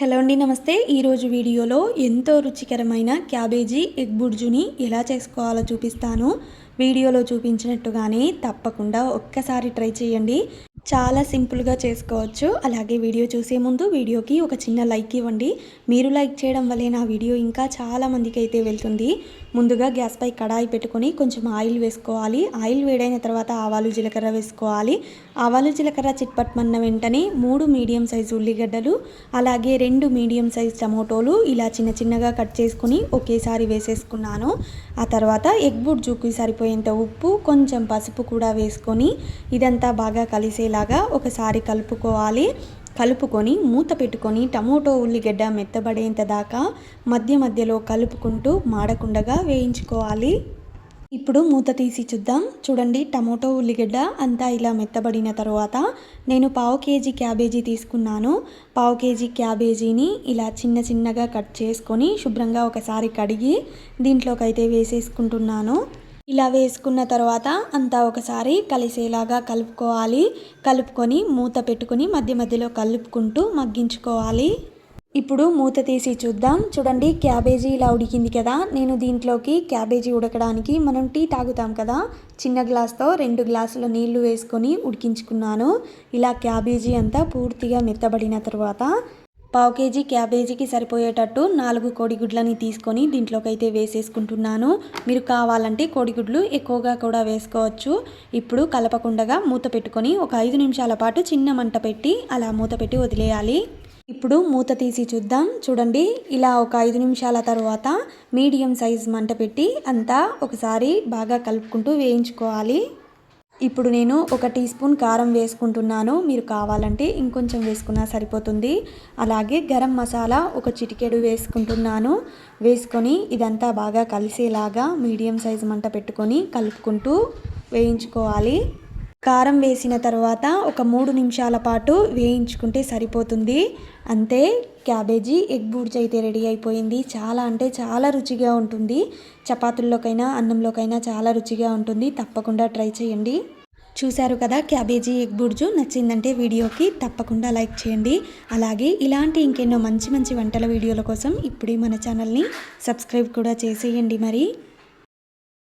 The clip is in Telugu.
హలో అండి నమస్తే. ఈరోజు వీడియోలో ఎంతో రుచికరమైన క్యాబేజీ ఎగ్ బుర్జుని ఎలా చేసుకోవాలో చూపిస్తాను. వీడియోలో చూపించినట్టుగానే తప్పకుండా ఒక్కసారి ట్రై చేయండి. చాలా సింపుల్గా చేసుకోవచ్చు. అలాగే వీడియో చూసే ముందు వీడియోకి ఒక చిన్న లైక్ ఇవ్వండి. మీరు లైక్ చేయడం వల్లే నా వీడియో ఇంకా చాలా మందికి అయితే వెళ్తుంది. ముందుగా గ్యాస్పై కడాయి పెట్టుకొని కొంచెం ఆయిల్ వేసుకోవాలి. ఆయిల్ వేడైన తర్వాత ఆవాలు జీలకర్ర వేసుకోవాలి. ఆవాలు జీలకర్ర చిట్పట్మన్న వెంటనే మూడు మీడియం సైజు ఉల్లిగడ్డలు అలాగే రెండు మీడియం సైజ్ టమోటోలు ఇలా చిన్న చిన్నగా కట్ చేసుకుని ఒకేసారి వేసేసుకున్నాను. ఆ తర్వాత ఎగ్ బుడ్జుకి సరిపోయేంత ఉప్పు కొంచెం పసుపు కూడా వేసుకొని ఇదంతా బాగా కలిసేలాగా ఒకసారి కలుపుకోవాలి. కలుపుకొని మూత పెట్టుకొని టమోటో ఉల్లిగడ్డ మెత్తబడేంత దాకా మధ్య మధ్యలో కలుపుకుంటూ మాడకుండగా వేయించుకోవాలి. ఇప్పుడు మూత తీసి చూద్దాం. చూడండి టమోటో ఉల్లిగడ్డ అంతా ఇలా మెత్తబడిన తర్వాత నేను పావు కేజీ క్యాబేజీ తీసుకున్నాను. పావు కేజీ క్యాబేజీని ఇలా చిన్న చిన్నగా కట్ చేసుకొని శుభ్రంగా ఒకసారి కడిగి దీంట్లోకి అయితే వేసేసుకుంటున్నాను. ఇలా వేసుకున్న తర్వాత అంతా ఒకసారి కలిసేలాగా కలుపుకోవాలి. కలుపుకొని మూత పెట్టుకొని మధ్య మధ్యలో కలుపుకుంటూ మగ్గించుకోవాలి. ఇప్పుడు మూత తీసి చూద్దాం. చూడండి క్యాబేజీ ఇలా ఉడికింది కదా. నేను దీంట్లోకి క్యాబేజీ ఉడకడానికి మనం టీ తాగుతాం కదా. చిన్న గ్లాస్తో రెండు గ్లాసుల నీళ్ళు వేసుకొని ఉడికించుకున్నాను. ఇలా క్యాబేజీ అంతా పూర్తిగా మెత్తబడిన తర్వాత పావు కేజీ క్యాబేజీకి సరిపోయేటట్టు నాలుగు కోడిగుడ్లని తీసుకొని దీంట్లోకైతే వేసేసుకుంటున్నాను. మీరు కావాలంటే కోడిగుడ్లు ఎక్కువగా కూడా వేసుకోవచ్చు. ఇప్పుడు కలపకుండగా మూత పెట్టుకొని ఒక ఐదు నిమిషాల పాటు చిన్న మంట పెట్టి అలా మూత పెట్టి వదిలేయాలి. ఇప్పుడు మూత తీసి చూద్దాం. చూడండి ఇలా ఒక ఐదు నిమిషాల తర్వాత మీడియం సైజ్ మంట పెట్టి అంతా ఒకసారి బాగా కలుపుకుంటూ వేయించుకోవాలి. ఇప్పుడు నేను ఒక టీ స్పూన్ కారం వేసుకుంటున్నాను. మీరు కావాలంటే ఇంకొంచెం వేసుకున్నా సరిపోతుంది. అలాగే గరం మసాలా ఒక చిటికెడు వేసుకుంటున్నాను. వేసుకొని ఇదంతా బాగా కలిసేలాగా మీడియం సైజ్ మంట పెట్టుకొని కలుపుకుంటూ వేయించుకోవాలి. కారం వేసిన తర్వాత ఒక మూడు నిమిషాల పాటు వేయించుకుంటే సరిపోతుంది. అంతే క్యాబేజీ ఎగ్ బూడ్జ్ అయితే రెడీ అయిపోయింది. చాలా అంటే చాలా రుచిగా ఉంటుంది. చపాతీల్లోకైనా అన్నంలోకైనా చాలా రుచిగా ఉంటుంది. తప్పకుండా ట్రై చేయండి. చూశారు కదా క్యాబేజీ ఎగ్ బుర్జు నచ్చిందంటే వీడియోకి తప్పకుండా లైక్ చేయండి. అలాగే ఇలాంటి ఇంకెన్నో మంచి మంచి వంటల వీడియోల కోసం ఇప్పుడే మన ఛానల్ని సబ్స్క్రైబ్ కూడా చేసేయండి మరి.